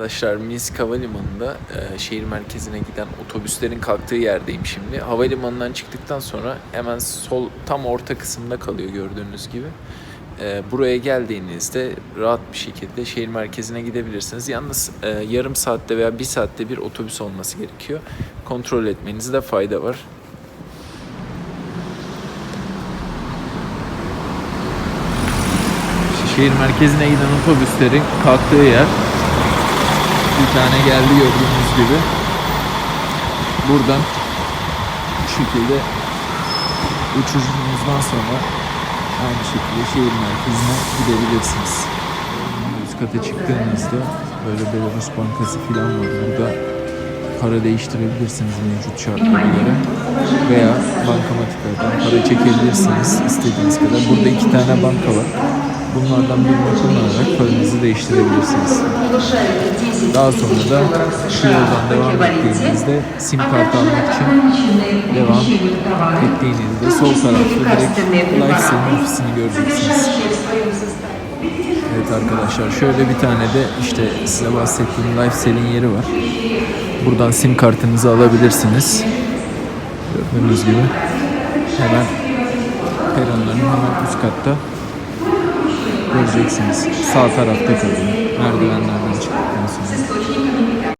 Arkadaşlar Minsk Havalimanı'nda e, şehir merkezine giden otobüslerin kalktığı yerdeyim şimdi. Havalimanından çıktıktan sonra hemen sol tam orta kısımda kalıyor gördüğünüz gibi. E, buraya geldiğinizde rahat bir şekilde şehir merkezine gidebilirsiniz. Yalnız e, yarım saatte veya bir saatte bir otobüs olması gerekiyor. Kontrol etmenizde fayda var. Şehir merkezine giden otobüslerin kalktığı yer. Bir tane geldi gördüğünüz gibi. Buradan bu şekilde uçuşunuzdan sonra aynı şekilde şehir merkezine gidebilirsiniz. Üst kata çıktığınızda böyle Belarus Bankası falan var. Burada para değiştirebilirsiniz mevcut şartlara. Veya bankamatiklerden para çekebilirsiniz istediğiniz kadar. Burada iki tane banka var. Bunlardan birini kullanarak paranızı değiştirebilirsiniz. Daha sonra da şu yoldan devam ettiğinizde sim kart almak için devam ettiğinizde sol tarafta direkt Lifesave'in ofisini göreceksiniz. Evet arkadaşlar şöyle bir tane de işte size bahsettiğim Lifesave'in yeri var. Buradan sim kartınızı alabilirsiniz. Gördüğünüz gibi hemen peronların hemen üst katta göreceksiniz. Sağ tarafta kalıyor. Merdivenlerden çıktıktan sonra.